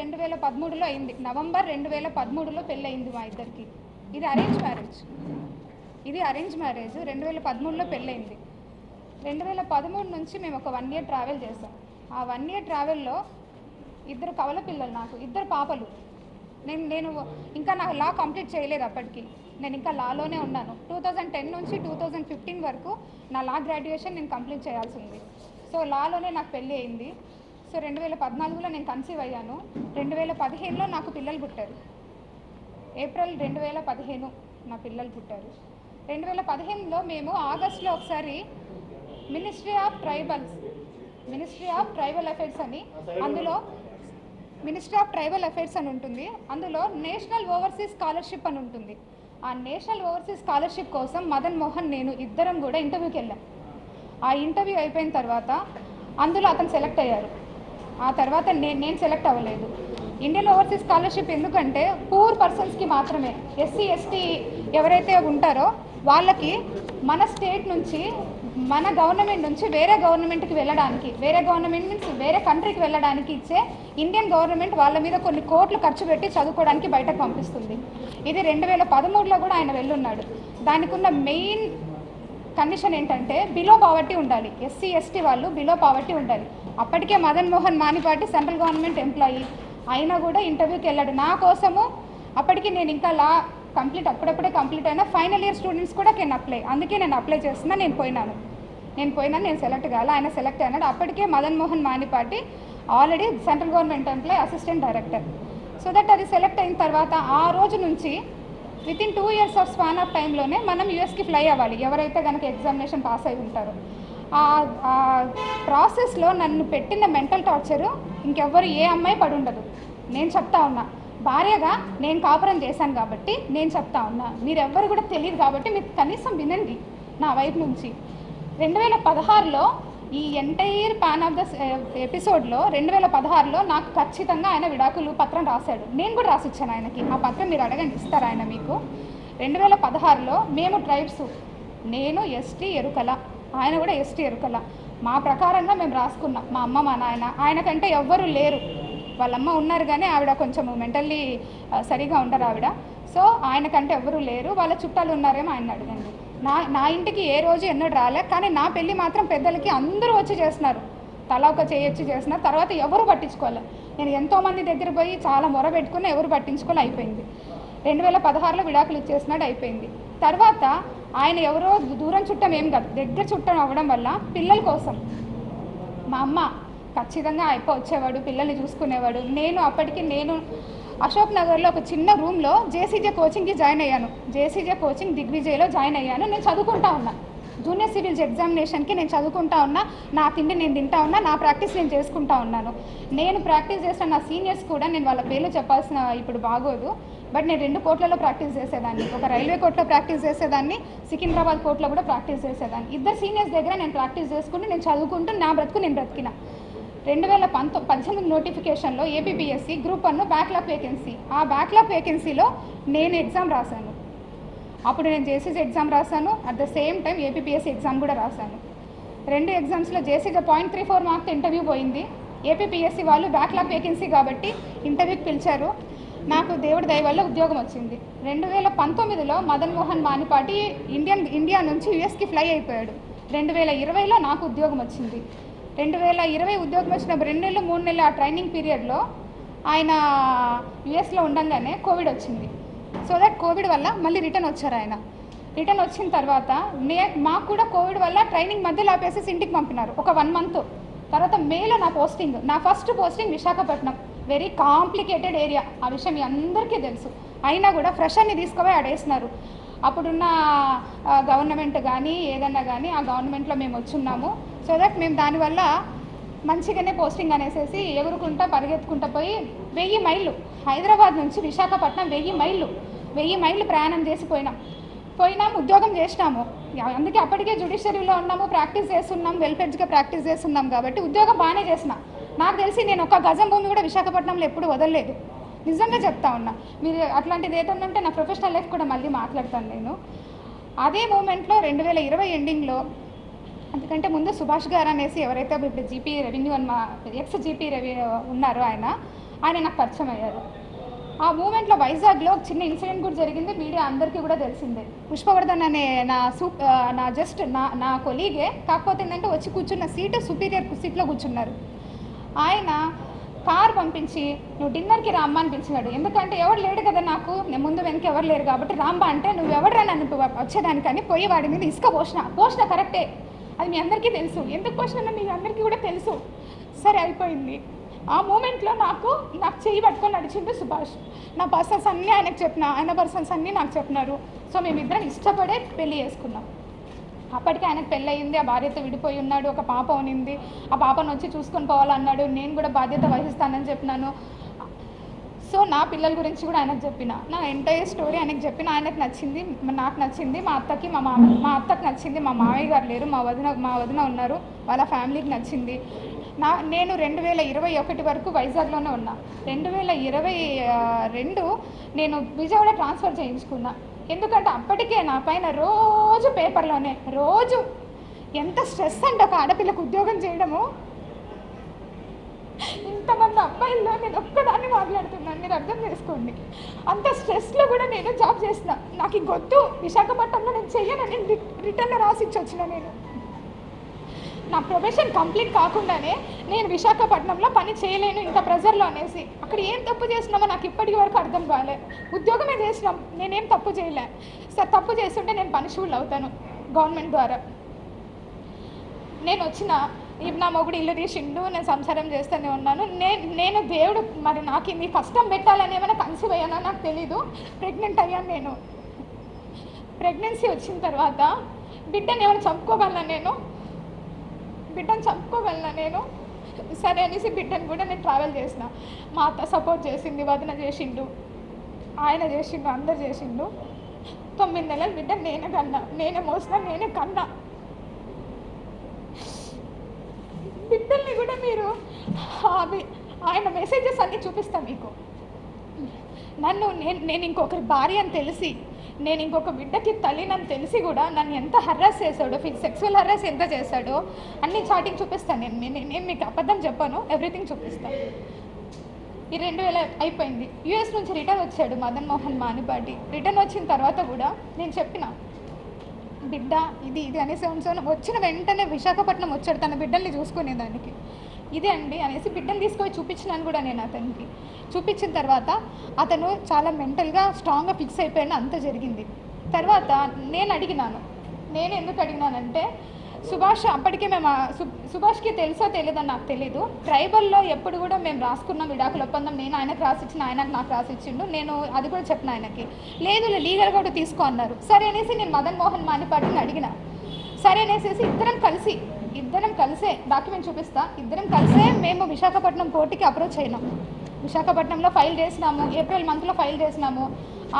రెండు వేల పదమూడులో అయింది. నవంబర్ రెండు వేల పదమూడులో పెళ్ళి అయింది మా ఇద్దరికి. ఇది అరేంజ్ మ్యారేజ్ ఇది అరేంజ్ మ్యారేజ్ రెండు వేల పదమూడులో పెళ్ళయింది. రెండు వేల పదమూడు నుంచి మేము ఒక వన్ ఇయర్ ట్రావెల్ చేసాం ఆ వన్ ఇయర్ ట్రావెల్లో ఇద్దరు కవల పిల్లలు నాకు ఇద్దరు పాపలు. నేను నేను ఇంకా నాకు లా కంప్లీట్ చేయలేదు అప్పటికి. నేను ఇంకా లాలోనే ఉన్నాను. టూ థౌజండ్ టెన్ నుంచి టూ థౌజండ్ ఫిఫ్టీన్ వరకు నా లా గ్రాడ్యుయేషన్ నేను కంప్లీట్ చేయాల్సి ఉంది. సో లాలోనే నాకు పెళ్ళి అయింది. సో రెండు వేల పద్నాలుగులో నేను కన్సీవ్ అయ్యాను. రెండు వేల పదిహేనులో నాకు పిల్లలు పుట్టారు. ఏప్రిల్ రెండు వేల పదిహేను నా పిల్లలు పుట్టారు. రెండు వేల పదిహేనులో మేము ఆగస్ట్లో ఒకసారి ministry of tribals ministry of tribal affairs అని అందులో మినిస్ట్రీ ఆఫ్ ట్రైబల్ అఫైర్స్ అని ఉంటుంది. అందులో నేషనల్ ఓవర్సీస్ స్కాలర్షిప్ అని ఉంటుంది. ఆ నేషనల్ ఓవర్సీస్ స్కాలర్షిప్ కోసం మదన్ మోహన్ నేను ఇద్దరం కూడా ఇంటర్వ్యూకి వెళ్ళాం. ఆ ఇంటర్వ్యూ అయిపోయిన తర్వాత అందులో అతను సెలెక్ట్ అయ్యారు. ఆ తర్వాత నేను నేను సెలెక్ట్ అవ్వలేదు. ఇండియన్ ఓవర్సీస్ స్కాలర్షిప్ ఎందుకంటే పూర్ పర్సన్స్కి మాత్రమే ఎస్సీ ఎస్టీ ఎవరైతే ఉంటారో వాళ్ళకి మన స్టేట్ నుంచి మన గవర్నమెంట్ నుంచి వేరే గవర్నమెంట్కి వెళ్ళడానికి వేరే గవర్నమెంట్ నుంచి వేరే కంట్రీకి వెళ్ళడానికి ఇచ్చే ఇండియన్ గవర్నమెంట్ వాళ్ళ మీద కొన్ని కోట్లు ఖర్చు పెట్టి చదువుకోవడానికి బయటకు పంపిస్తుంది. ఇది రెండు వేల పదమూడులో కూడా ఆయన వెళ్ళున్నాడు. దానికి ఉన్న మెయిన్ కండిషన్ ఏంటంటే బిలో పావర్టీ ఉండాలి. ఎస్సీ ఎస్టీ వాళ్ళు బిలో పావర్టీ ఉండాలి. అప్పటికే Madan Mohan Manipati central government employee. అయినా కూడా ఇంటర్వ్యూకి వెళ్ళాడు. నా కోసము అప్పటికి నేను ఇంకా లా కంప్లీట్ అప్పుడప్పుడే కంప్లీట్ అయినా ఫైనల్ ఇయర్ స్టూడెంట్స్ కూడా నేను అప్లై అందుకే నేను అప్లై చేస్తున్నా నేను పోయినాను. నేను పోయినాను నేను సెలెక్ట్ కాలే. ఆయన సెలెక్ట్ అయినాడు. అప్పటికే Madan Mohan Manipati already central government employ assistant director. So that అది సెలెక్ట్ అయిన తర్వాత ఆ రోజు నుంచి with in two years of span of టైంలోనే మనం యూఎస్కి ఫ్లై అవ్వాలి. ఎవరైతే కనుక ఎగ్జామినేషన్ పాస్ అయి ఉంటారో. ఆ ప్రాసెస్లో నన్ను పెట్టిన మెంటల్ టార్చరు ఇంకెవ్వరు ఏ అమ్మాయి పడి ఉండదు. నేను చెప్తా ఉన్నా. భార్యగా నేను కాపురం చేశాను కాబట్టి నేను చెప్తా ఉన్నా. మీరెవ్వరు కూడా తెలియదు కాబట్టి మీరు కనీసం వినండి నా వైపు నుంచి. రెండు వేల పదహారులో ఈ ఎంటైర్ పాన్ ఆఫ్ ద ఎపిసోడ్లో రెండు వేల పదహారులో నాకు ఖచ్చితంగా ఆయన విడాకులు పత్రం రాశాడు. నేను కూడా రాసిచ్చాను ఆయనకి. ఆ పత్రం మీరు అడగండి. ఇస్తారు ఆయన మీకు? రెండు వేల పదహారులో మేము ట్రైబ్స్ నేను ఎస్టీ ఎరుకల. ఆయన కూడా ఎస్టీ ఎరుకల. మా ప్రకారంగా మేము రాసుకున్నాం. మా అమ్మ మా నాయన. ఆయనకంటే ఎవ్వరూ లేరు. వాళ్ళమ్మ ఉన్నారు కానీ ఆవిడ కొంచెం మెంటల్లీ సరిగా ఉండరు ఆవిడ. సో ఆయనకంటే ఎవ్వరూ లేరు. వాళ్ళ చుట్టాలు ఉన్నారేమో ఆయన అడగండి. నా నా ఇంటికి ఏ రోజు ఎన్నడూ రాలే. కానీ నా పెళ్ళి మాత్రం పెద్దలకి అందరూ వచ్చి చేస్తున్నారు తలా ఒక చేయొచ్చి చేసిన తర్వాత ఎవరు పట్టించుకోవాలి నేను ఎంతోమంది దగ్గర పోయి చాలా మొర పెట్టుకుని ఎవరు పట్టించుకోలే అయిపోయింది. రెండు వేల పదహారులో విడాకులు ఇచ్చేసినాడు అయిపోయింది. తర్వాత ఆయన ఎవరో దూరం చుట్టం ఏం కాదు దగ్గర చుట్టం అవ్వడం వల్ల పిల్లల కోసం. మా అమ్మ ఖచ్చితంగా అయిపో వచ్చేవాడు పిల్లల్ని చూసుకునేవాడు. నేను అప్పటికి నేను అశోక్ నగర్లో ఒక చిన్న రూమ్లో జేసీజే కోచింగ్కి జాయిన్ అయ్యాను. జేసీజే కోచింగ్ దిగ్విజయ్లో జాయిన్ అయ్యాను. నేను చదువుకుంటా ఉన్నా. జూనియర్ సివిల్స్ ఎగ్జామినేషన్కి నేను చదువుకుంటా ఉన్నా. నా తిండి నేను తింటా ఉన్నా నా ప్రాక్టీస్ నేను చేసుకుంటా ఉన్నాను. నేను ప్రాక్టీస్ చేసిన నా సీనియర్స్ కూడా నేను వాళ్ళ పేర్లు చెప్పాల్సిన ఇప్పుడు బాగోదు. బట్ నేను రెండు కోట్లలో ప్రాక్టీస్ చేసేదాన్ని. ఒక రైల్వే కోర్టులో ప్రాక్టీస్ చేసేదాన్ని సికింద్రాబాద్ కోర్టులో కూడా ప్రాక్టీస్ చేసేదాన్ని. ఇద్దరు సీనియర్స్ దగ్గర నేను ప్రాక్టీస్ చేసుకుంటూ నేను చదువుకుంటూ నా బ్రతుకు నేను బ్రతికిన. రెండు వేల పంతొ పద్దెనిమిది నోటిఫికేషన్లో APPSC group one backlog vacancy. ఆ బ్యాక్లాప్ వేకెన్సీలో నేను ఎగ్జామ్ రాశాను. అప్పుడు నేను జేసీసీ ఎగ్జామ్ రాశాను. At the same time APPSC exam కూడా రాశాను. రెండు ఎగ్జామ్స్లో జేసీగా point three four marks interview పోయింది. ఏపీపీఎస్సీ వాళ్ళు బ్యాక్లాప్ వేకెన్సీ కాబట్టి ఇంటర్వ్యూకి పిలిచారు. నాకు దేవుడి దయ వల్ల ఉద్యోగం వచ్చింది. రెండు వేల పంతొమ్మిదిలో మదన్ మోహన్ మానిపాటి ఇండియన్ ఇండియా నుంచి యుఎస్కి ఫ్లై అయిపోయాడు. రెండు వేల ఇరవైలో నాకు ఉద్యోగం వచ్చింది. రెండు వేల ఇరవై ఉద్యోగం వచ్చిన రెండు నెలలు మూడు నెలలు ఆ ట్రైనింగ్ పీరియడ్లో ఆయన యుఎస్లో ఉండగానే కోవిడ్ వచ్చింది. సో దట్ కోవిడ్ వల్ల మళ్ళీ రిటర్న్ వచ్చారు ఆయన. రిటర్న్ వచ్చిన తర్వాత నే మాకు కూడా కోవిడ్ వల్ల ట్రైనింగ్ మధ్యలో ఆపేసి ఇంటికి పంపినారు. ఒక వన్ మంత్. తర్వాత మేలో నా పోస్టింగ్ నా first posting Visakhapatnam. Very complicated area ఆ విషయం మీ అందరికీ తెలుసు. అయినా కూడా ఫ్రెషర్ని తీసుకుపోయి ఆడేసినారు. అప్పుడున్న గవర్నమెంట్ కానీ ఏదన్నా కానీ ఆ గవర్నమెంట్లో మేము వచ్చున్నాము. సో దట్ మేము దానివల్ల మంచిగానే పోస్టింగ్ అనేసేసి ఎగురుకుంటా పరిగెత్తుకుంటా పోయి వెయ్యి మైళ్ళు హైదరాబాద్ నుంచి విశాఖపట్నం వెయ్యి మైళ్ళు వెయ్యి మైళ్ళు ప్రయాణం చేసి పోయినాం. పోయినాం ఉద్యోగం చేసినాము. అందుకే అప్పటికే జుడిషియరీలో ఉన్నాము ప్రాక్టీస్ చేస్తున్నాం వెల్ఫెడ్జ్గా ప్రాక్టీస్ చేస్తున్నాం కాబట్టి ఉద్యోగం బాగానే చేసినాం. నాకు తెలిసి నేను ఒక గజం భూమి కూడా విశాఖపట్నంలో ఎప్పుడు వదలలేదు. నిజంగా చెప్తా ఉన్నా. మీరు అట్లాంటిది ఏదన్నంటే నా ప్రొఫెషనల్ లైఫ్ కూడా మళ్ళీ మాట్లాడతాను నేను. అదే మూమెంట్లో రెండు వేల ఇరవై ఎండింగ్లో ఎందుకంటే ముందు సుభాష్ గారు అనేసి ఎవరైతే ఇప్పుడు జీపీ రెవెన్యూ అని మా ఎక్స్ జీపీ రెవెన్యూ ఉన్నారో ఆయన ఆయన నాకు పరిచయం అయ్యారు. ఆ మూమెంట్లో వైజాగ్లో ఒక చిన్న ఇన్సిడెంట్ కూడా జరిగింది. మీడియా అందరికీ కూడా తెలిసిందే. పుష్పవర్ధన్ అనే నా సూ నా జస్ట్ నా నా కొలీగే కాకపోతే ఏంటంటే వచ్చి కూర్చున్న సీటు సుపీరియర్ సీట్లో కూర్చున్నారు. ఆయన కార్ పంపించి నువ్వు డిన్నర్కి రామ్మా అని పిలిచినాడు ఎందుకంటే ఎవరు లేడు కదా నాకు నేను ముందు వెనక ఎవరు లేరు కాబట్టి రామ్మా అంటే నువ్వు ఎవడరా నన్ను వచ్చేదానికని పోయి వాడి మీద ఇసుక పోసిన. పోసిన కరెక్టే. అది మీ అందరికీ తెలుసు. ఎందుకు పోసినా మీ అందరికీ కూడా తెలుసు. సరే అయిపోయింది. ఆ మూమెంట్లో నాకు నాకు చెయ్యి పట్టుకొని నడిచిండు సుభాష్. నా పర్సన్స్ అన్నీ ఆయనకు చెప్పిన ఆయన పర్సన్స్ అన్నీ నాకు చెప్పినారు. సో మేమిద్దరం ఇష్టపడే పెళ్ళి చేసుకున్నాం. అప్పటికి ఆయనకు పెళ్ళయింది ఆ భార్యతో విడిపోయి ఉన్నాడు ఒక పాప ఉనింది. ఆ పాపను వచ్చి చూసుకొని పోవాలన్నాడు. నేను కూడా బాధ్యత వహిస్తానని చెప్పినాను. సో నా పిల్లల గురించి కూడా ఆయనకు చెప్పిన. నా ఎంటైర్ స్టోరీ ఆయనకు చెప్పిన. ఆయనకు నచ్చింది నాకు నచ్చింది. మా అత్తకి మా మామ మా అత్తకి నచ్చింది. మా మామయ్య గారు లేరు. మా వదిన మా వదిన ఉన్నారు. వాళ్ళ ఫ్యామిలీకి నచ్చింది. నా నేను రెండు వేల ఇరవై ఒకటి వరకు వైజాగ్లోనే ఉన్నా. రెండు వేల ఇరవై రెండు నేను విజయవాడ ట్రాన్స్ఫర్ చేయించుకున్నా. ఎందుకంటే అప్పటికే నా పైన రోజు పేపర్లోనే రోజు ఎంత స్ట్రెస్ అంటే ఒక ఆడపిల్లకు ఉద్యోగం చేయడము. ఇంతమంది అబ్బాయిల్లో నేను ఒక్కదాన్ని మాట్లాడుతున్నాను మీరు అర్థం చేసుకోండి. అంత స్ట్రెస్లో కూడా నేను జాబ్ చేసిన నాకు ఈ గొద్దు విశాఖపట్నంలో నేను చెయ్యనని రిటర్న్లో రాసిచ్చి వచ్చిన నేను. నా ప్రొఫెషన్ కంప్లీట్ కాకుండానే నేను విశాఖపట్నంలో పని చేయలేను ఇంత ప్రెజర్లో అనేసి. అక్కడ ఏం తప్పు చేసినామో నాకు ఇప్పటికి వరకు అర్థం కాలే. ఉద్యోగమే చేసినాం నేనేం తప్పు చేయలే. సార్ తప్పు చేస్తుంటే నేను పనిషూళ్ళు అవుతాను గవర్నమెంట్ ద్వారా. నేను వచ్చిన ఈ నా మొగుడు ఇల్లు తీసిండు నేను సంసారం చేస్తూనే ఉన్నాను. నేను నేను దేవుడు మరి నాకు ఇది కష్టం పెట్టాలని ఏమైనా కన్సీవ్ అయ్యానో? నాకు తెలీదు. ప్రెగ్నెంట్ అయ్యాను నేను. ప్రెగ్నెన్సీ వచ్చిన తర్వాత బిడ్డని ఏమైనా చంపుకోగలను నేను? బిడ్డను చంపుకోగలనా నేను? సరే అనేసి బిడ్డను కూడా నేను ట్రావెల్ చేసిన. మా అత్త సపోర్ట్ చేసింది వదిన చేసిండు ఆయన చేసిండు అందరు చేసిండు. తొమ్మిది నెలలు బిడ్డ నేనే కన్నా నేనే మోసిన నేనే కన్నా. బిడ్డల్ని కూడా మీరు అవి ఆయన మెసేజెస్ అన్నీ చూపిస్తాను మీకు. నన్ను నేను నేను ఇంకొకరి భార్య అని తెలిసి నేను ఇంకొక బిడ్డకి తల్లినని తెలిసి కూడా నన్ను ఎంత హర్రాస్ చేశాడో సెక్సువల్ హర్రాస్ ఎంత చేశాడో అన్ని చాటింగ్ చూపిస్తాను నేను. నేను మీకు అబద్ధం చెప్పాను ఎవ్రీథింగ్ చూపిస్తాను ఈ రెండు వేల అయిపోయింది. యూఎస్ నుంచి రిటర్న్ వచ్చాడు మదన్ మోహన్ మానిపాటి. రిటర్న్ వచ్చిన తర్వాత కూడా నేను చెప్పిన బిడ్డ ఇది ఇది అనేసి ఉంచాను వచ్చిన వెంటనే విశాఖపట్నం వచ్చాడు తన బిడ్డల్ని చూసుకునేదానికి. ఇదే అండి అనేసి బిడ్డను తీసుకొని చూపించినాను కూడా నేను అతనికి. చూపించిన తర్వాత అతను చాలా మెంటల్గా స్ట్రాంగ్గా ఫిక్స్ అయిపోయాను అంత జరిగింది. తర్వాత నేను అడిగినాను నేను ఎందుకు అడిగినానంటే సుభాష్ అప్పటికే మేము సుభాష్కి తెలుసో తెలియదో నాకు తెలీదు. ట్రైబల్లో ఎప్పుడు కూడా మేము రాసుకున్నాం విడాకుల ఒప్పందం నేను ఆయనకు రాసిచ్చిన ఆయనకు నాకు రాసిచ్చిండు నేను అది కూడా చెప్పిన ఆయనకి. లేదు లీగల్గా కూడా తీసుకో అన్నారు. సరే అనేసి నేను మదన్ మోహన్ మానిపాటిని అడిగిన. సరే అనేసి ఇద్దరం కలిసి ఇద్దరం కలిసే డాక్యుమెంట్ చూపిస్తా ఇద్దరం కలిసే మేము విశాఖపట్నం కోర్టుకి అప్రోచ్ అయినాం. విశాఖపట్నంలో ఫైల్ చేసినాము ఏప్రిల్ మంత్లో ఫైల్ చేసినాము.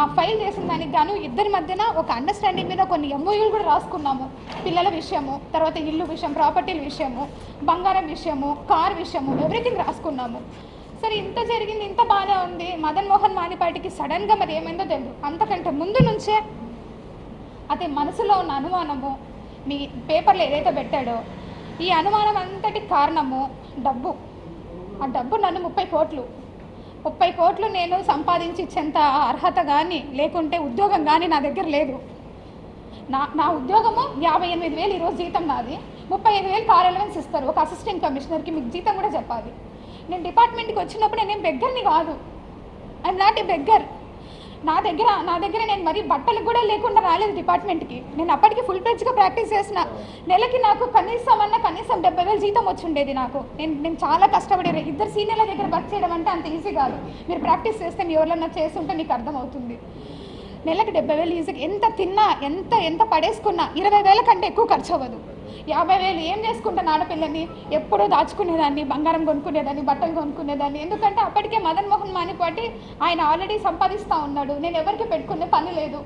ఆ ఫైల్ చేసిన దానికి గాను ఇద్దరి మధ్యన ఒక అండర్స్టాండింగ్ మీద కొన్ని ఎంఓయూలు కూడా రాసుకున్నాము. పిల్లల విషయము తర్వాత ఇల్లు విషయం ప్రాపర్టీల విషయము బంగారం విషయము కార్ విషయము ఎవ్రీథింగ్ రాసుకున్నాము. సరే ఇంత జరిగింది ఇంత బాగానే ఉంది. మదన్ మోహన్ మానిపాటికి సడన్గా మరి ఏమైందో తెలియదు అంతకంటే ముందు నుంచే అతని మనసులో ఉన్న అనుమానము మీ పేపర్లో ఏదైతే పెట్టాడో ఈ అనుమానం అంతటి కారణము డబ్బు. ఆ డబ్బు నన్ను ముప్పై కోట్లు ముప్పై కోట్లు నేను సంపాదించి ఇచ్చేంత అర్హత కానీ లేకుంటే ఉద్యోగం కానీ నా దగ్గర లేదు. నా నా ఉద్యోగము యాభై ఎనిమిది వేలు ఈరోజు జీతం నాది. ముప్పై ఐదు వేలు కార్ అలవెన్స్ ఇస్తారు. ఒక అసిస్టెంట్ కమిషనర్కి మీకు జీతం కూడా చెప్పాలి. నేను డిపార్ట్మెంట్కి వచ్చినప్పుడు నేను బెగ్గర్ని కాదు. ఐఎమ్ నాట్ ఏ బెగ్గర్ నా దగ్గర నా దగ్గర నేను మరి బట్టలు కూడా లేకుండా రాలేదు డిపార్ట్మెంట్కి. నేను అప్పటికి ఫుల్ ప్లేజ్గా ప్రాక్టీస్ చేసిన. నెలకి నాకు కనీసం అన్న కనీసం డెబ్బై వేలు జీతం వచ్చిండేది నాకు. నేను నేను చాలా కష్టపడే ఇద్దరు సీనియర్ల దగ్గర వర్క్ చేయడం అంటే అంత ఈజీ కాదు. మీరు ప్రాక్టీస్ చేస్తే మీ ఎవరన్నా చేస్తుంటే మీకు అర్థమవుతుంది. నెలకు డెబ్బై వేలు ఈజీగా ఎంత తిన్నా ఎంత ఎంత పడేసుకున్నా ఇరవై వేల కంటే ఎక్కువ ఖర్చు అవ్వదు. యాభై వేలు ఏం చేసుకుంటాను ఆడపిల్లని? ఎప్పుడో దాచుకునేదాన్ని బంగారం కొనుక్కునేదాన్ని బట్టలు కొనుక్కునేదాన్ని. ఎందుకంటే అప్పటికే మదన్ మోహన్ మానిపాటి ఆయన ఆల్రెడీ సంపాదిస్తూ ఉన్నాడు. నేను ఎవరికి పెట్టుకునే పని లేదు.